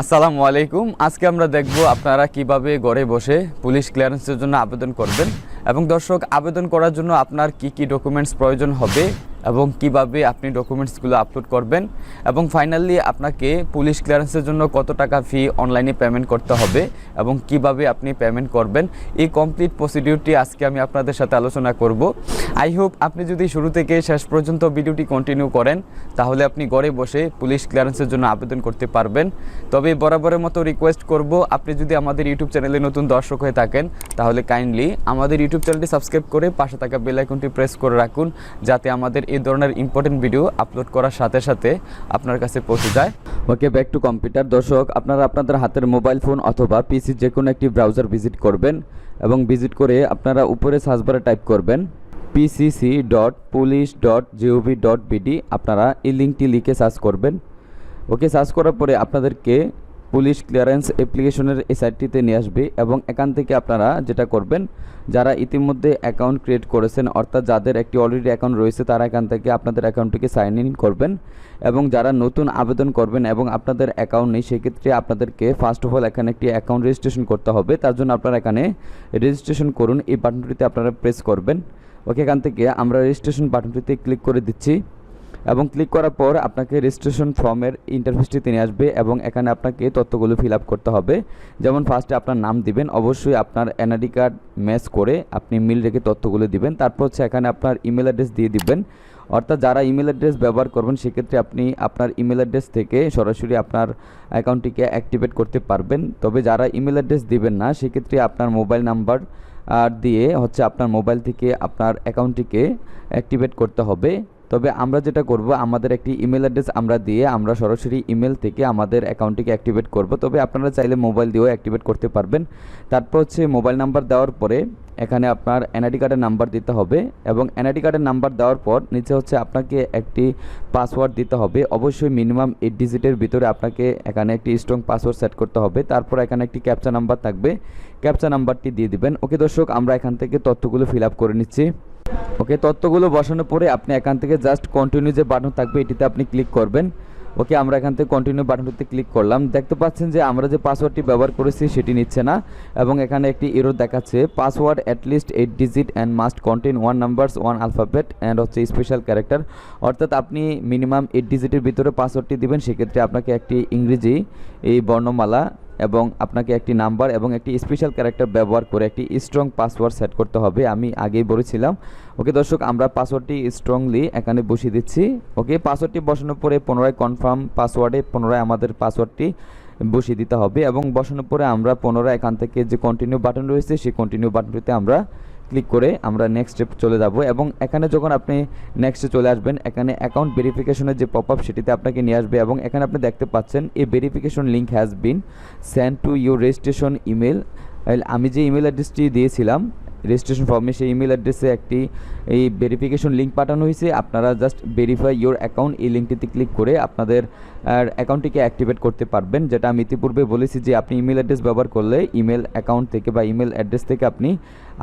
আসসালামু আলাইকুম। আজকে আমরা দেখব আপনারা কীভাবে ঘরে বসে পুলিশ ক্লিয়ারেন্সের জন্য আবেদন করবেন। এবং দর্শক, আবেদন করার জন্য আপনার কি কি ডকুমেন্টস প্রয়োজন হবে? এবং কীভাবে আপনি ডকুমেন্টসগুলো আপলোড করবেন এবং ফাইনালি আপনাকে পুলিশ ক্লিয়ারেন্সের জন্য কত টাকা ফি অনলাইনে পেমেন্ট করতে হবে এবং কীভাবে আপনি পেমেন্ট করবেন, এই কমপ্লিট প্রসিডিউরটি আজকে আমি আপনাদের সাথে আলোচনা করব। আই হোপ আপনি যদি শুরু থেকে শেষ পর্যন্ত ভিডিওটি কন্টিনিউ করেন, তাহলে আপনি ঘরে বসে পুলিশ ক্লিয়ারেন্সের জন্য আবেদন করতে পারবেন। তবে বরাবরের মতো রিকোয়েস্ট করব, আপনি যদি আমাদের ইউটিউব চ্যানেলে নতুন দর্শক হয়ে থাকেন, তাহলে কাইন্ডলি আমাদের ইউটিউব চ্যানেলটি সাবস্ক্রাইব করে পাশে থাকা বেল আইকনটি প্রেস করে রাখুন, যাতে আমাদের এই ধরনের ইম্পর্টেন্ট ভিডিও আপলোড করার সাথে সাথে আপনার কাছে পৌঁছে যায়। ওকে ব্যাক টু কম্পিউটার দর্শক, আপনারা আপনাদের হাতের মোবাইল ফোন অথবা পিসি যে কোনো একটি ব্রাউজার ভিজিট করবেন এবং ভিজিট করে আপনারা উপরে সার্চবারে টাইপ করবেন PCC dot police dot GOV dot BD আপনারা এই লিঙ্কটি লিখে সার্চ করবেন। ওকে সার্চ করার পরে আপনাদেরকে পুলিশ ক্লিয়ারেন্স অ্যাপ্লিকেশনের এই নিয়ে আসবে এবং এখান থেকে আপনারা যেটা করবেন, যারা ইতিমধ্যে অ্যাকাউন্ট ক্রিয়েট করেছেন, অর্থাৎ যাদের একটি অলরেডি অ্যাকাউন্ট রয়েছে, তারা এখান থেকে আপনাদের অ্যাকাউন্টটিকে সাইন ইন করবেন এবং যারা নতুন আবেদন করবেন এবং আপনাদের অ্যাকাউন্ট নেই, সেক্ষেত্রে আপনাদেরকে ফার্স্ট অফ অল এখানে একটি অ্যাকাউন্ট রেজিস্ট্রেশন করতে হবে। তার জন্য আপনারা এখানে রেজিস্ট্রেশন করুন, এই বাটনটিতে আপনারা প্রেস করবেন। ওকে এখান থেকে আমরা রেজিস্ট্রেশন বাটনটিতে ক্লিক করে দিচ্ছি। এবং ক্লিক করার পর আপনাকে রেজিস্ট্রেশন ফর্মের ইন্টারফেসটিতে নিয়ে আসবে এবং এখানে আপনাকে তথ্যগুলো ফিল আপ করতে হবে। যেমন ফার্স্টে আপনার নাম দিবেন, অবশ্যই আপনার এনআইডি কার্ড ম্যাচ করে আপনি মিল রেখে তথ্যগুলো দিবেন। তারপর হচ্ছে এখানে আপনার ইমেল অ্যাড্রেস দিয়ে দিবেন। অর্থাৎ যারা ইমেল অ্যাড্রেস ব্যবহার করবেন, সেক্ষেত্রে আপনি আপনার ইমেল অ্যাড্রেস থেকে সরাসরি আপনার অ্যাকাউন্টটিকে অ্যাক্টিভেট করতে পারবেন। তবে যারা ইমেল অ্যাড্রেস দিবেন না, সেক্ষেত্রে আপনার মোবাইল নাম্বার আর দিয়ে হচ্ছে আপনার মোবাইল থেকে আপনার অ্যাকাউন্টটিকে অ্যাক্টিভেট করতে হবে। তবে আমরা যেটা করব, আমাদের একটি ইমেল অ্যাড্রেস আমরা দিয়ে আমরা সরাসরি ইমেল থেকে আমাদের অ্যাকাউন্টটিকে অ্যাক্টিভেট করব। তবে আপনারা চাইলে মোবাইল দিয়েও অ্যাক্টিভেট করতে পারবেন। তারপর হচ্ছে মোবাইল নাম্বার দেওয়ার পরে এখানে আপনার এনআইডি কার্ডের নাম্বার দিতে হবে এবং এনআইডি কার্ডের নাম্বার দেওয়ার পর নিচে হচ্ছে আপনাকে একটি পাসওয়ার্ড দিতে হবে। অবশ্যই মিনিমাম এইট ডিজিটের ভিতরে আপনাকে এখানে একটি স্ট্রং পাসওয়ার্ড সেট করতে হবে। তারপর এখানে একটি ক্যাপচা নাম্বার থাকবে। ক্যাপচা নাম্বারটি দিয়ে দিবেন। ওকে দর্শক, আমরা এখান থেকে তথ্যগুলো ফিল আপ করে নিচ্ছি। ওকে তথ্যগুলো বসানোর পরে আপনি এখান থেকে জাস্ট কন্টিনিউ যে বাটন থাকবে, এটিতে আপনি ক্লিক করবেন। ওকে, আমরা এখান থেকে কন্টিনিউ বাটনটিতে ক্লিক করলাম। দেখতে পাচ্ছেন যে আমরা যে পাসওয়ার্ডটি ব্যবহার করেছি, সেটি নিচ্ছে না। এবং এখানে একটি এরর দেখাচ্ছে password at least eight digit and must contain one numbers one alphabet and হচ্ছে স্পেশাল ক্যারেক্টার অর্থাৎ আপনি মিনিমাম এইট ডিজিটের ভিতরে পাসওয়ার্ডটি দিবেন, সেক্ষেত্রে আপনাকে একটি ইংরেজি এই বর্ণমালা এবং আপনাকে একটি নাম্বার এবং একটি স্পেশাল ক্যারেক্টার ব্যবহার করে একটি স্ট্রং পাসওয়ার্ড সেট করতে হবে, আমি আগেই বলেছিলাম। ওকে দর্শক, আমরা পাসওয়ার্ডটি স্ট্রংলি এখানে বসিয়ে দিচ্ছি। ওকে পাসওয়ার্ডটি বসানোর পরে পুনরায় কনফার্ম পাসওয়ার্ডে পুনরায় আমাদের পাসওয়ার্ডটি বসিয়ে দিতে হবে এবং বসানোর পরে আমরা পুনরায় এখান থেকে যে কন্টিনিউ বাটন রয়েছে, সেই কন্টিনিউ বাটনটিতে আমরা ক্লিক করে আমরা নেক্সট স্টেপ চলে যাব এবং এখানে যখন আপনি নেক্সটে চলে আসবেন, এখানে অ্যাকাউন্ট ভেরিফিকেশনের যে পপ আপ সেটিতে আপনাকে নিয়ে আসবে এবং এখানে আপনি দেখতে পাচ্ছেন এই verification link has been send to your registration email আমি যে ইমেল অ্যাড্রেসটি দিয়েছিলাম রেজিস্ট্রেশন ফর্মে সেই ইমেল অ্যাড্রেসে একটি এই ভেরিফিকেশন লিঙ্ক পাঠানো হয়েছে। আপনারা জাস্ট ভেরিফাই ইউর অ্যাকাউন্ট এই লিঙ্কটিতে ক্লিক করে আপনাদের অ্যাকাউন্টটিকে অ্যাক্টিভেট করতে পারবেন। যেটা আমি ইতিপূর্বে বলেছি যে আপনি ইমেল অ্যাড্রেস ব্যবহার করলে ইমেল অ্যাকাউন্ট থেকে বা ইমেল অ্যাড্রেস থেকে আপনি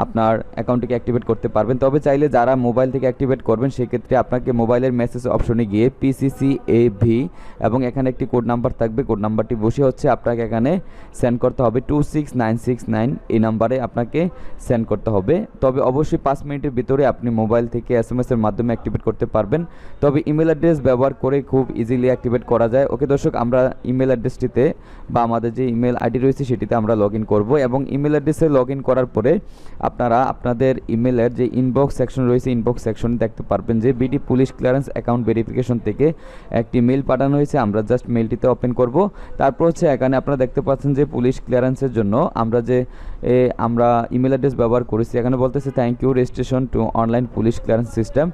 আপনার অ্যাকাউন্টটিকে অ্যাক্টিভেট করতে পারবেন। তবে চাইলে যারা মোবাইল থেকে অ্যাক্টিভেট করবেন, সেক্ষেত্রে আপনাকে মোবাইলের মেসেজ অপশনে গিয়ে পিসিসি এ ভি এবং এখানে একটি কোড নাম্বার থাকবে। কোড নাম্বারটি বসে হচ্ছে আপনাকে এখানে সেন্ড করতে হবে। Two six nine six nine এই নাম্বারে আপনাকে সেন্ড করতে হবে। তবে অবশ্যই পাঁচ মিনিটের ভিতরে আপনি মোবাইল থেকে এস এম এসের মাধ্যমে অ্যাক্টিভেট করতে পারবেন। তবে ইমেল অ্যাড্রেস ব্যবহার করে খুব ইজিলি অ্যাক্টিভেট করা যায়। ওকে দর্শক, আমরা ইমেল অ্যাড্রেসটিতে বা আমাদের যে ইমেল আইডি রয়েছে, সেটিতে আমরা লগ ইন করব এবং ইমেল অ্যাড্রেসে লগ ইন করার পরে আপনারা আপনাদের ইমেলের যে ইনবক্স সেকশন রয়েছে ইনবক্স সেকশনে দেখতে পারবেন যে BD police clearance account verification থেকে একটি মেল পাঠানো হয়েছে। আমরা জাস্ট মেলটিতে ওপেন করব। তারপর হচ্ছে এখানে আপনারা দেখতে পাচ্ছেন যে পুলিশ ক্লিয়ারেন্সের জন্য আমরা যে আমরা ইমেল অ্যাড্রেস ব্যবহার করেছি। এখানে বলতেছে thank you registration to online police clearance system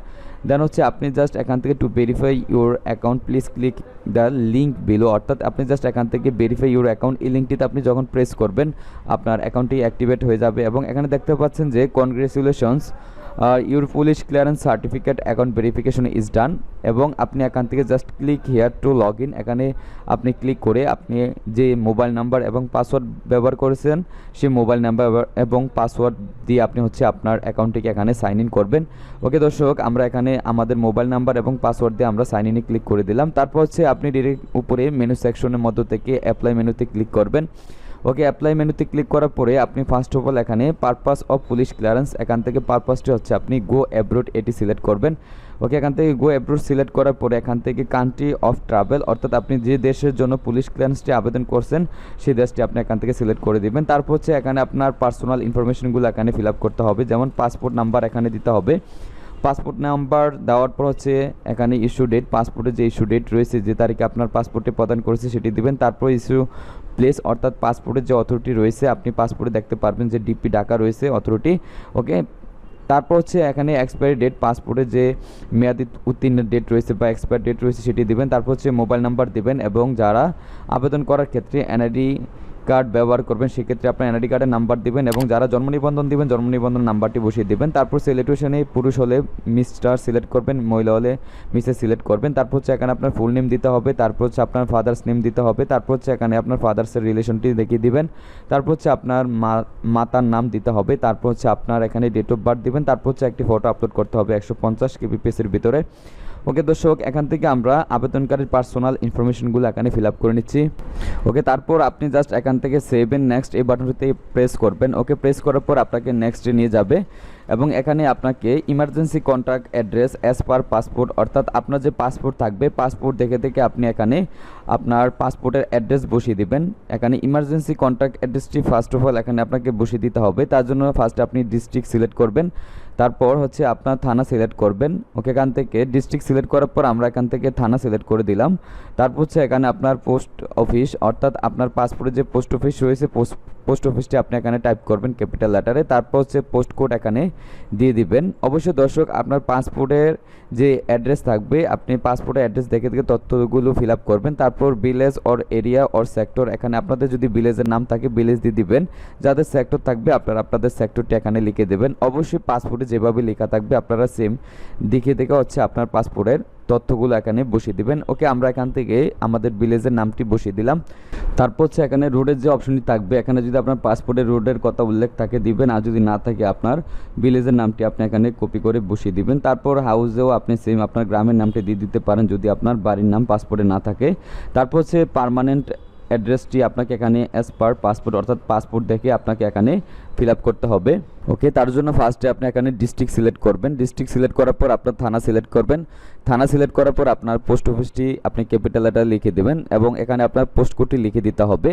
then হচ্ছে আপনি জাস্ট এখান থেকে to verify your account please click the link below অর্থাৎ আপনি জাস্ট এখান থেকে ভেরিফাই ইউর অ্যাকাউন্ট এই লিঙ্কটিতে আপনি যখন প্রেস করবেন, আপনার অ্যাকাউন্টটি অ্যাক্টিভেট হয়ে যাবে। এবং এখানে দেখতে পাচ্ছেন যে congratulations your police clearance certificate account verification is done এবং আপনি এখান থেকে just click here to log in এখানে আপনি ক্লিক করে আপনি যে মোবাইল নাম্বার এবং পাসওয়ার্ড ব্যবহার করেছেন, সেই মোবাইল নাম্বার এবং পাসওয়ার্ড দিয়ে আপনি হচ্ছে আপনার অ্যাকাউন্টটিকে এখানে সাইন ইন করবেন। ওকে দর্শক, আমরা এখানে আমাদের মোবাইল নাম্বার এবং পাসওয়ার্ড দিয়ে আমরা সাইন ইনে ক্লিক করে দিলাম। তারপর হচ্ছে আপনি ডিরেক্ট উপরে মেনু সেকশনের মধ্য থেকে অ্যাপ্লাই মেনুতে ক্লিক করবেন। ওকে অ্যাপ্লাই মেনুতে ক্লিক করার পরে আপনি ফার্স্ট অফ অল এখানে পারপাস অফ পুলিশ ক্লিয়ারেন্স এখান থেকে পারপাসটি হচ্ছে আপনি গো অ্যাব্রোড এটি সিলেক্ট করবেন। ওকে, এখান থেকে গো অ্যাব্রোড সিলেক্ট করার পরে এখান থেকে কান্ট্রি অফ ট্রাভেল অর্থাৎ আপনি যে দেশের জন্য পুলিশ ক্লিয়ারেন্সটি আবেদন করছেন, সেই দেশটি আপনি এখান থেকে সিলেক্ট করে দিবেন। তারপর হচ্ছে এখানে আপনার পার্সোনাল ইনফরমেশনগুলো এখানে ফিল আপ করতে হবে, যেমন পাসপোর্ট নাম্বার এখানে দিতে হবে। পাসপোর্ট নাম্বার দেওয়ার পর হচ্ছে এখানে ইস্যু ডেট পাসপোর্টের যে ইস্যু ডেট রয়েছে, যে তারিখে আপনার পাসপোর্টে প্রদান করেছে সেটি দেবেন। তারপর ইস্যু প্লেস অর্থাৎ পাসপোর্টের যে অথরিটি রয়েছে, আপনি পাসপোর্টে দেখতে পারবেন যে ডিপি ডাকা রয়েছে অথরিটি ওকে তারপর হচ্ছে এখানে এক্সপায়ারি ডেট পাসপোর্টের যে মেয়াদি উত্তীর্ণের ডেট রয়েছে বা এক্সপায়ার ডেট রয়েছে সেটি দেবেন। তারপর হচ্ছে মোবাইল নাম্বার দিবেন এবং যারা আবেদন করার ক্ষেত্রে এনআইডি কার্ড ব্যবহার করবেন, সেক্ষেত্রে আপনার এনআইডি কার্ডের নাম্বার দিবেন এবং যারা জন্ম নিবন্ধন দিবেন, জন্ম নিবন্ধন নাম্বারটি বসিয়ে দিবেন। তারপর সিলেক্টেশনে পুরুষ হলে মিস্টার সিলেক্ট করবেন, মহিলা হলে মিসেস সিলেক্ট করবেন। তারপর হচ্ছে এখানে আপনার ফুল নেম দিতে হবে, তারপর হচ্ছে আপনার ফাদার্স নেম দিতে হবে, তারপর হচ্ছে এখানে আপনার ফাদার্সের রিলেশনটি দেখিয়ে দিবেন। তারপর হচ্ছে আপনার মাতার নাম দিতে হবে, তারপর হচ্ছে আপনার এখানে ডেট অফ বার্থ দিবেন, তারপর হচ্ছে একটি ফটো আপলোড করতে হবে একশো পঞ্চাশ কেবিপিএসের ভিতরে। ওকে দর্শক, এখান থেকে আমরা আবেদনকারীর পার্সোনাল ইনফরমেশনগুলো এখানে ফিল আপ করে নিচ্ছি। ওকে, তারপর আপনি জাস্ট এখান থেকে সেভেন নেক্সট এই বাটনটিতে প্রেস করবেন। ওকে প্রেস করার পর আপনাকে নেক্সটে নিয়ে যাবে। এবং এখানে আপনাকে emergency contact address as per passport অর্থাৎ আপনার যে পাসপোর্ট থাকবে পাসপোর্ট দেখে দেখে আপনি এখানে আপনার পাসপোর্টের অ্যাড্রেস বসিয়ে দিবেন। এখানে ইমার্জেন্সি কন্ট্যাক্ট অ্যাড্রেসটি ফার্স্ট অফ অল এখানে আপনাকে বসিয়ে দিতে হবে। তার জন্য ফার্স্টে আপনি ডিস্ট্রিক্ট সিলেক্ট করবেন। তারপর হচ্ছে আপনার থানা সিলেক্ট করবেন। ওকে এখান থেকে ডিস্ট্রিক্ট সিলেক্ট করার পর আমরা এখান থেকে থানা সিলেক্ট করে দিলাম। তারপর হচ্ছে এখানে আপনার পোস্ট অফিস অর্থাৎ আপনার পাসপোর্টে যে পোস্ট অফিস রয়েছে পোস্ট পোস্ট অফিসটি আপনি এখানে টাইপ করবেন ক্যাপিটাল লেটারে তারপর হচ্ছে পোস্ট কোড এখানে দিয়ে দিবেন। অবশ্যই দর্শক, আপনার পাসপোর্টের যে অ্যাড্রেস থাকবে, আপনি পাসপোর্টের অ্যাড্রেস দেখে দেখে তথ্যগুলো ফিল আপ করবেন। তারপর village or area or sector এখানে আপনাদের যদি ভিলেজের নাম থাকে ভিলেজ দিয়ে দিবেন। যাদের সেক্টর থাকবে, আপনারা আপনাদের সেক্টরটি এখানে লিখে দেবেন। অবশ্যই পাসপোর্টে যেভাবে লেখা থাকবে, আপনারা সেম দেখে দেখে হচ্ছে আপনার পাসপোর্টের তথ্যগুলো এখানে বসিয়ে দিবেন। ওকে, আমরা এখান থেকে আমাদের ভিলেজের নামটি বসিয়ে দিলাম। তারপর হচ্ছে এখানে রোডের যে অপশনটি থাকবে, এখানে যদি আপনার পাসপোর্টের রোডের কথা উল্লেখ থাকে, দিবেন। আর যদি না থাকে আপনার ভিলেজের নামটি আপনি এখানে কপি করে বসিয়ে দিবেন। তারপর হাউসেও আপনি সেম আপনার গ্রামের নামটি দিয়ে দিতে পারেন যদি আপনার বাড়ির নাম পাসপোর্টে না থাকে। তারপর হচ্ছে পারমানেন্ট অ্যাড্রেসটি আপনাকে এখানে অ্যাজ পার পাসপোর্ট অর্থাৎ পাসপোর্ট দেখে আপনাকে এখানে ফিল করতে হবে। ওকে তার জন্য ফার্স্টে আপনি এখানে ডিস্ট্রিক্ট সিলেক্ট করবেন। ডিস্ট্রিক্ট সিলেক্ট করার পর আপনার থানা সিলেক্ট করবেন। থানা সিলেক্ট করার পর আপনার পোস্ট অফিসটি আপনি ক্যাপিটাল লেটার লিখে দেবেন এবং এখানে আপনার পোস্ট কোডটি লিখে দিতে হবে।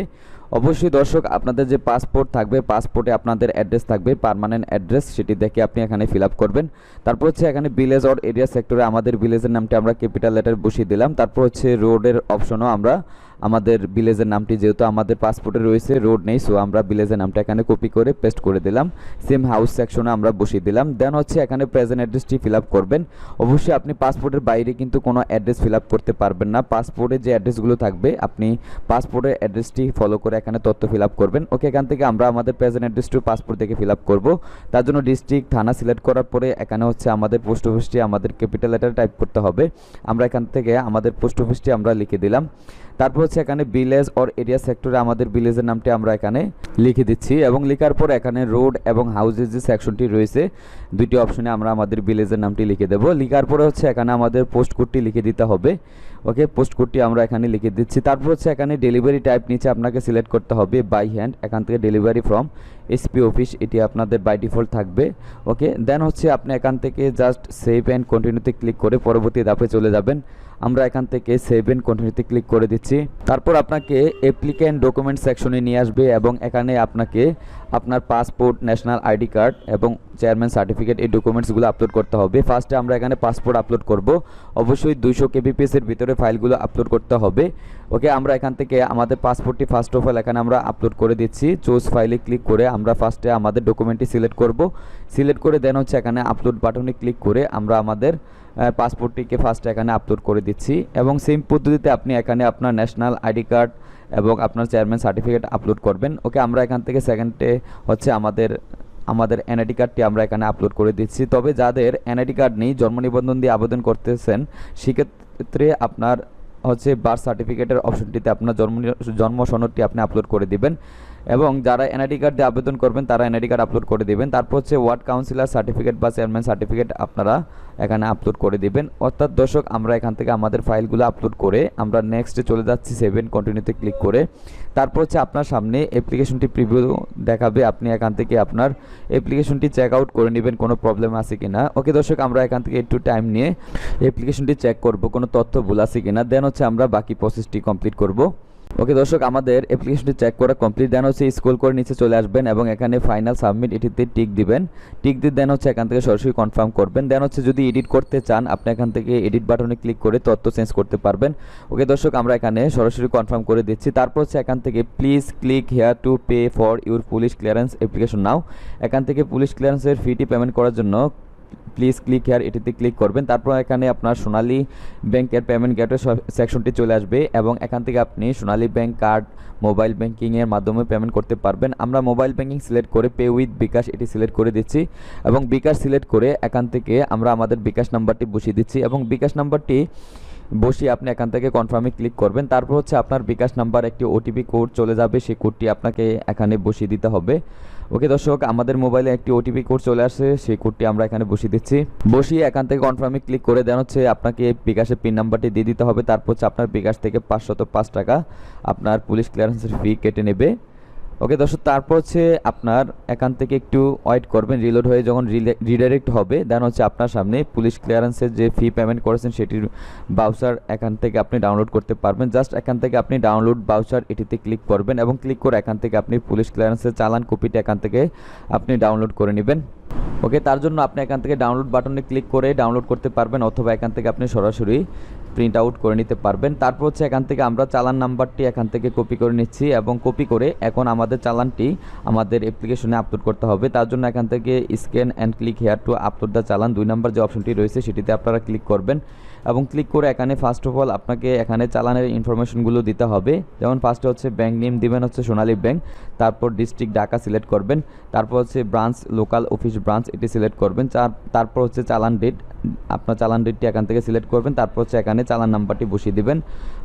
অবশ্যই দর্শক, আপনাদের যে পাসপোর্ট থাকবে পাসপোর্টে আপনাদের অ্যাড্রেস থাকবে পারমানেন্ট অ্যাড্রেস সেটি দেখে আপনি এখানে ফিল করবেন। তারপর হচ্ছে এখানে ভিলেজ অর এরিয়া সেক্টরে আমাদের ভিলেজের নামটি আমরা ক্যাপিটাল লেটার বসিয়ে দিলাম। তারপর হচ্ছে রোডের অপশনও আমরা আমাদের ভিলেজের নামটি যেহেতু আমাদের পাসপোর্টে রয়েছে রোড নেই সো আমরা ভিলেজের নামটা এখানে কপি করে পেস্ট করে দিলাম। সেম হাউস সেকশনে আমরা বসিয়ে দিলাম। দেন হচ্ছে এখানে প্রেজেন্ট অ্যাড্রেসটি ফিল আপ করবেন। অবশ্যই আপনি পাসপোর্টের বাইরে কিন্তু কোনো অ্যাড্রেস ফিল আপ করতে পারবেন না। পাসপোর্টে যে অ্যাড্রেসগুলো থাকবে, আপনি পাসপোর্টের অ্যাড্রেসটি ফলো করে এখানে তথ্য ফিল আপ করবেন। ওকে এখান থেকে আমরা আমাদের প্রেজেন্ট অ্যাড্রেসটি পাসপোর্ট থেকে ফিল আপ করব। তার জন্য ডিস্ট্রিক্ট থানা সিলেক্ট করার পরে এখানে হচ্ছে আমাদের পোস্ট অফিসটি আমাদের ক্যাপিটাল লেটার টাইপ করতে হবে। আমরা এখান থেকে আমাদের পোস্ট অফিসটি আমরা লিখে দিলাম। তারপর হচ্ছে এখানে ভিলেজ অর এরিয়া সেক্টরে আমাদের ভিলেজের নামটি আমরা এখানে লিখে দিচ্ছি এবং লেখার পর এখানে রোড এবং হাউসের যে সেকশনটি রয়েছে, দুইটি অপশনে আমরা আমাদের ভিলেজের নামটি লিখে দেবো। লিখার পরে হচ্ছে এখানে আমাদের পোস্ট কোডটি লিখে দিতে হবে। ওকে পোস্ট কোডটি আমরা এখানে লিখে দিচ্ছি। তারপর হচ্ছে এখানে ডেলিভারি টাইপ নিচে আপনাকে সিলেক্ট করতে হবে বাই হ্যান্ড এখান থেকে ডেলিভারি ফ্রম এসপি অফিস এটি আপনাদের বাই ডিফল্ট থাকবে। ওকে দেন হচ্ছে আপনি এখান থেকে জাস্ট সেভ অ্যান্ড কন্টিনিউতে ক্লিক করে পরবর্তী ধাপে চলে যাবেন। আমরা এখান থেকে সেভ এন্ড কন্টিনিউতে ক্লিক করে দিচ্ছি। তারপর আপনাকে অ্যাপ্লিক্যান্ট ডকুমেন্ট সেকশনে নিয়ে আসবে এবং এখানে আপনাকে আপনার পাসপোর্ট ন্যাশনাল আইডি কার্ড এবং চেয়ারম্যান সার্টিফিকেট এই ডকুমেন্টসগুলো আপলোড করতে হবে। ফার্স্টে আমরা এখানে পাসপোর্ট আপলোড করব। অবশ্যই দুইশো কেবিপিএসের ভিতরে ফাইলগুলো আপলোড করতে হবে। ওকে আমরা এখান থেকে আমাদের পাসপোর্টটি ফার্স্ট অফ অল এখানে আমরা আপলোড করে দিচ্ছি। চুজ ফাইলে ক্লিক করে আমরা ফার্স্টে আমাদের ডকুমেন্টটি সিলেক্ট করব। সিলেক্ট করে দেন হচ্ছে এখানে আপলোড বাটনে ক্লিক করে আমরা আমাদের পাসপোর্টটিকে ফার্স্ট এখানে আপলোড করে দিচ্ছি এবং সেম পদ্ধতিতে আপনি এখানে আপনার ন্যাশনাল আইডি কার্ড এবং আপনার চেয়ারম্যান সার্টিফিকেট আপলোড করবেন। ওকে আমরা এখান থেকে সেকেন্ডে হচ্ছে আমাদের আমাদের এনআইডি কার্ডটি আমরা এখানে আপলোড করে দিচ্ছি। তবে যাদের এনআইডি কার্ড নেই, জন্ম নিবন্ধন দিয়ে আবেদন করতেছেন, সেক্ষেত্রে আপনার হচ্ছে বার্থ সার্টিফিকেটের অপশনটিতে আপনার জন্ম জন্ম সনদটি আপনি আপলোড করে দিবেন। এবং যারা এনআইডি কার্ড দিয়ে আবেদন করবেন, তারা এনআইডি কার্ড আপলোড করে দিবেন। তারপর হচ্ছে ওয়ার্ড কাউন্সিলর সার্টিফিকেট বা চেয়ারম্যান সার্টিফিকেট আপনারা এখানে আপলোড করে দিবেন। অর্থাৎ দর্শক, আমরা এখান থেকে আমাদের ফাইলগুলো আপলোড করে আমরা নেক্সটে চলে যাচ্ছি সেভেন কন্টিনিউতে ক্লিক করে। তারপর হচ্ছে আপনার সামনে অ্যাপ্লিকেশনটি প্রিভিউ দেখাবে। আপনি এখান থেকে আপনার অ্যাপ্লিকেশনটি চেক আউট করে নেবেন, কোনো প্রবলেম আছে কি না ওকে দর্শক, আমরা এখান থেকে একটু টাইম নিয়ে অ্যাপ্লিকেশনটি চেক করব, কোনো তথ্য ভুল আছে কিনা। দেন হচ্ছে আমরা বাকি প্রসেসটি কমপ্লিট করব। ওকে দর্শক, আমাদের অ্যাপ্লিকেশনটি চেক করা কমপ্লিট দেন হচ্ছে স্কুল করে নিচে চলে আসবেন এবং এখানে ফাইনাল সাবমিট এটিতে টিক দিবেন। টিক দিয়ে দেন হচ্ছে এখান থেকে সরাসরি কনফার্ম করবেন। দেন হচ্ছে যদি এডিট করতে চান, আপনি এখান থেকে এডিট বাটনে ক্লিক করে তথ্য চেঞ্জ করতে পারবেন। ওকে দর্শক, আমরা এখানে সরাসরি কনফার্ম করে দিচ্ছি। তারপর হচ্ছে এখান থেকে please click here to pay for your police clearance application now এখান থেকে পুলিশ ক্লিয়ারেন্সের ফিটি পেমেন্ট করার জন্য প্লিজ ক্লিক হেয়ার এটিতে ক্লিক করবেন। তারপর এখানে আপনার সোনালী ব্যাংকের পেমেন্ট গেটওয়ে সেকশনটি চলে আসবে এবং এখান থেকে আপনি সোনালী ব্যাংক কার্ড মোবাইল ব্যাংকিংয়ের মাধ্যমে পেমেন্ট করতে পারবেন। আমরা মোবাইল ব্যাংকিং সিলেক্ট করে পে উইথ বিকাশ এটি সিলেক্ট করে দিচ্ছি এবং বিকাশ সিলেক্ট করে এখান থেকে আমরা আমাদের বিকাশ নাম্বারটি বসিয়ে দিচ্ছি এবং বিকাশ নাম্বারটি বসিয়ে আপনি এখান থেকে কনফার্মে ক্লিক করবেন। তারপর হচ্ছে আপনার বিকাশ নাম্বার একটি ওটিপি কোড চলে যাবে। সেই কোডটি আপনাকে এখানে বসিয়ে দিতে হবে। ওকে দর্শক, আমাদের মোবাইলে একটি ওটিপি কোড চলে আসছে, সেই কোডটি আমরা এখানে বসিয়ে দিচ্ছি। বসিয়ে এখান থেকে কনফার্মে ক্লিক করে দেন হচ্ছে আপনাকে বিকাশের পিন নাম্বারটি দিয়ে দিতে হবে, তারপর হচ্ছে আপনার বিকাশ থেকে পাঁচশত পাঁচ টাকা আপনার পুলিশ ক্লিয়ারেন্সের ফি কেটে নেবে। ওকে দর্শক, তারপর হচ্ছে আপনার এখান থেকে একটু ওয়েট করবেন রিলোড হয়ে যখন রিডাইরেক্ট হবে দেন হচ্ছে আপনার সামনে পুলিশ ক্লিয়ারেন্সের যে ফি পেমেন্ট করেছেন, সেটির বাউচার এখান থেকে আপনি ডাউনলোড করতে পারবেন। জাস্ট এখান থেকে আপনি ডাউনলোড বাউচার এটিতে ক্লিক করবেন এবং ক্লিক করে এখান থেকে আপনি পুলিশ ক্লিয়ারেন্সের চালান কপিটা এখান থেকে আপনি ডাউনলোড করে নেবেন। ওকে তার জন্য আপনি এখান থেকে ডাউনলোড বাটনে ক্লিক করে ডাউনলোড করতে পারবেন, অথবা এখান থেকে আপনি সরাসরি প্রিন্ট আউট করে নিতে পারবেন। তারপর হচ্ছে এখান থেকে আমরা চালান নাম্বারটি এখান থেকে কপি করে নিচ্ছি এবং কপি করে এখন আমাদের চালানটি আমাদের অ্যাপ্লিকেশনে আপলোড করতে হবে। তার জন্য এখান থেকে scan and click here to upload the challan. দুই নাম্বার যে অপশনটি রয়েছে সেটিতে আপনারা ক্লিক করবেন। এবং ক্লিক করে এখানে ফার্স্ট অফ অল আপনাকে এখানে চালানের ইনফরমেশনগুলো দিতে হবে। যেমন ফার্স্টে হচ্ছে ব্যাংক নেম দিবেন হচ্ছে সোনালী ব্যাংক তারপর ডিস্ট্রিক্ট ঢাকা সিলেক্ট করবেন। তারপর হচ্ছে ব্রাঞ্চ লোকাল অফিস ব্রাঞ্চ এটি সিলেক্ট করবেন। তারপর হচ্ছে চালান ডেট আপনার চালান ডেটটি এখান থেকে সিলেক্ট করবেন। তারপর হচ্ছে এখানে চালান নাম্বারটি বসিয়ে দিবেন।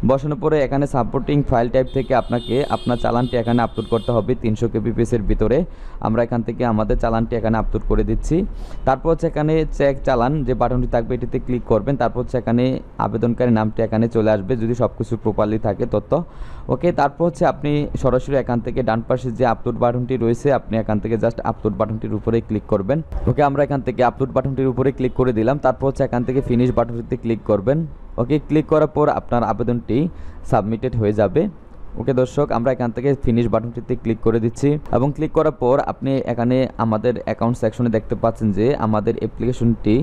বসানোর পরে এখানে সাপোর্টিং ফাইল টাইপ থেকে আপনাকে আপনার চালানটি এখানে আপলোড করতে হবে তিনশো কেবিপিএসের ভিতরে। আমরা এখান থেকে আমাদের চালানটি এখানে আপলোড করে দিচ্ছি। তারপর হচ্ছে এখানে চেক চালান যে বাটনটি থাকবে এটিতে ক্লিক করবেন। তারপর হচ্ছে এখানে আবেদনকারী নামটি এখানে চলে আসবে যদি সব কিছু প্রপারলি থাকে তথ্য। ওকে তারপর হচ্ছে আপনি সরাসরি এখান থেকে ডান পাশে যে আপলোড বাটনটি রয়েছে, আপনি এখান থেকে জাস্ট আপলোড বাটনটির উপরে ক্লিক করবেন। ওকে আমরা এখান থেকে আপলোড বাটনটির উপরে ক্লিক করে দিলাম। তারপর হচ্ছে এখান থেকে ফিনিশ বাটনটিতে ক্লিক করবেন। ওকে ক্লিক করার পর আপনার আবেদনটি সাবমিটেড হয়ে যাবে। ওকে দর্শক, আমরা এখান থেকে ফিনিশ বাটনটিতে ক্লিক করে দিচ্ছি এবং ক্লিক করার পর আপনি এখানে আমাদের অ্যাকাউন্ট সেকশনে দেখতে পাচ্ছেন যে আমাদের অ্যাপ্লিকেশনটি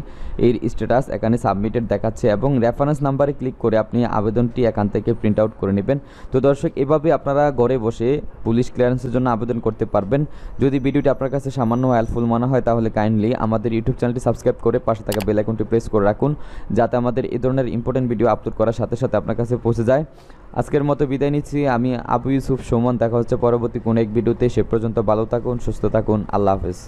এর স্ট্যাটাস এখানে সাবমিটেড দেখাচ্ছে এবং রেফারেন্স নাম্বারে ক্লিক করে আপনি আবেদনটি এখান থেকে প্রিন্ট আউট করে নেবেন। তো দর্শক, এভাবে আপনারা ঘরে বসে পুলিশ ক্লিয়ারেন্সের জন্য আবেদন করতে পারবেন। যদি ভিডিওটি আপনার কাছে সামান্য হেল্পফুল মনে হয়, তাহলে কাইন্ডলি আমাদের ইউটিউব চ্যানেলটি সাবস্ক্রাইব করে পাশে থাকা বেল আইকনটি প্রেস করে রাখুন, যাতে আমাদের এই ধরনের ইম্পর্টেন্ট ভিডিও আপলোড করার সাথে সাথে আপনার কাছে পৌঁছে যায়। আজকের মতো বিদায় নিচ্ছি আমি আবু ইউসুফ সুমন, দেখা হচ্ছে পরবর্তী কোন এক ভিডিওতে। সে পর্যন্ত ভালো থাকুন, সুস্থ থাকুন, আল্লাহ হাফেজ।